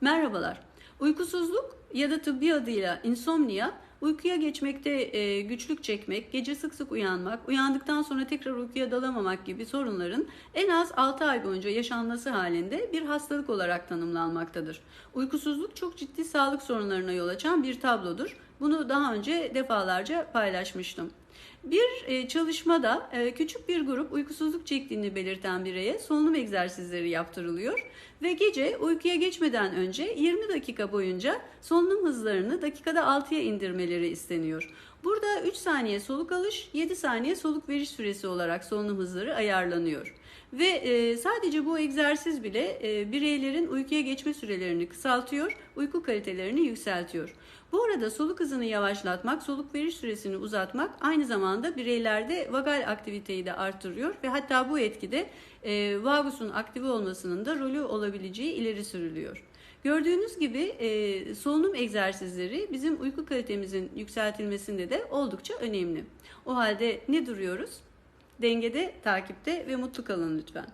Merhabalar. Uykusuzluk ya da tıbbi adıyla insomnia, uykuya geçmekte e, güçlük çekmek, gece sık sık uyanmak, uyandıktan sonra tekrar uykuya dalamamak gibi sorunların en az 6 ay boyunca yaşanması halinde bir hastalık olarak tanımlanmaktadır. Uykusuzluk çok ciddi sağlık sorunlarına yol açan bir tablodur. Bunu daha önce defalarca paylaşmıştım. Bir e, çalışmada e, küçük bir grup uykusuzluk çektiğini belirten bireye solunum egzersizleri yaptırılıyor ve gece uykuya geçmeden önce 20 dakika boyunca solunum hızlarını dakikada 6'ya indirmeleri isteniyor. Burada 3 saniye soluk alış, 7 saniye soluk veriş süresi olarak solunum hızları ayarlanıyor. Ve e, sadece bu egzersiz bile bireylerin uykuya geçme sürelerini kısaltıyor, uyku kalitelerini yükseltiyor. Bu arada soluk hızını yavaşlatmak, soluk veriş süresini uzatmak aynı zamanda bireylerde vagal aktiviteyi de artırıyor ve hatta bu etkide e, vagusun aktive olmasının da rolü olabileceği ileri sürülüyor. Gördüğünüz gibi e, solunum egzersizleri bizim uyku kalitemizin yükseltilmesinde de oldukça önemli. O halde ne duruyoruz? Dengede, takipte ve mutlu kalın lütfen.